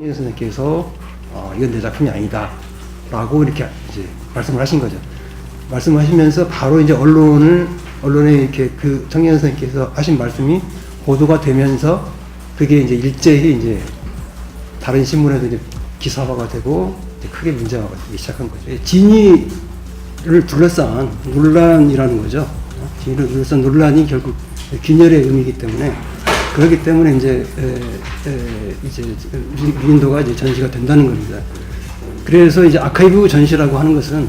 이 선생님께서 어, 이건 내 작품이 아니다 라고 이렇게 이제 말씀을 하신 거죠. 말씀하시면서 바로 이제 언론을 언론에 이렇게 그 청년 선생님께서 하신 말씀이 보도가 되면서 그게 이제 일제히 이제 다른 신문에도 이제 기사화가 되고 이제 크게 문제가 되기 시작한 거죠. 예, 진위를 둘러싼 논란이라는 거죠. 둘러싼 논란이 결국 균열의 의미이기 때문에 그렇기 때문에 이제 에, 에, 이제 미- 미인도가 이제 전시가 된다는 겁니다. 그래서 이제 아카이브 전시라고 하는 것은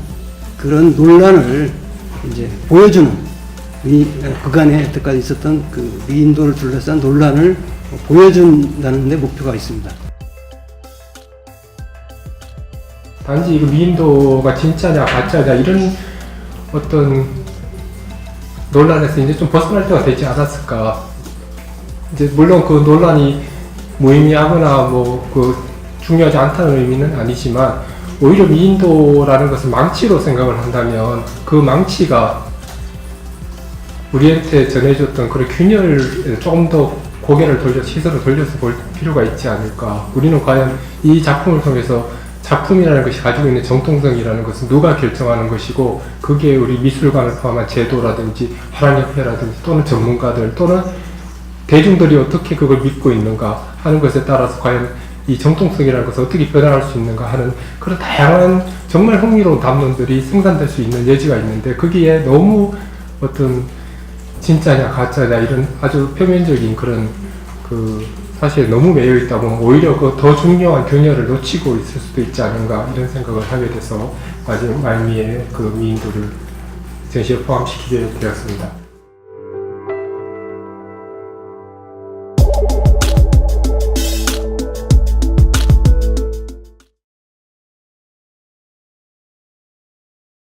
그런 논란을 이제 보여주는 미, 에, 그간에 여태까지 있었던 그 미인도를 둘러싼 논란을 보여준다는 데 목표가 있습니다. 단지 이거 미인도가 진짜냐 가짜냐 이런 어떤 논란에서 이제 좀 벗어날 때가 되지 않았을까. 이제 물론 그 논란이 무의미하거나 뭐 그 중요하지 않다는 의미는 아니지만 오히려 미인도라는 것을 망치로 생각을 한다면 그 망치가 우리한테 전해줬던 그런 균열을 조금 더 고개를 돌려 시선을 돌려서 볼 필요가 있지 않을까. 우리는 과연 이 작품을 통해서 작품이라는 것이 가지고 있는 정통성이라는 것은 누가 결정하는 것이고 그게 우리 미술관을 포함한 제도라든지 화랑협회라든지 또는 전문가들 또는 대중들이 어떻게 그걸 믿고 있는가 하는 것에 따라서 과연 이 정통성이라는 것을 어떻게 변화할 수 있는가 하는 그런 다양한 정말 흥미로운 담론들이 생산될 수 있는 여지가 있는데 거기에 너무 어떤 진짜냐 가짜냐 이런 아주 표면적인 그런 그 사실 너무 매여 있다 보면 오히려 그 더 중요한 균열을 놓치고 있을 수도 있지 않은가 이런 생각을 하게 돼서 마지막 말미에 그 미인도를 전시에 포함시키게 되었습니다.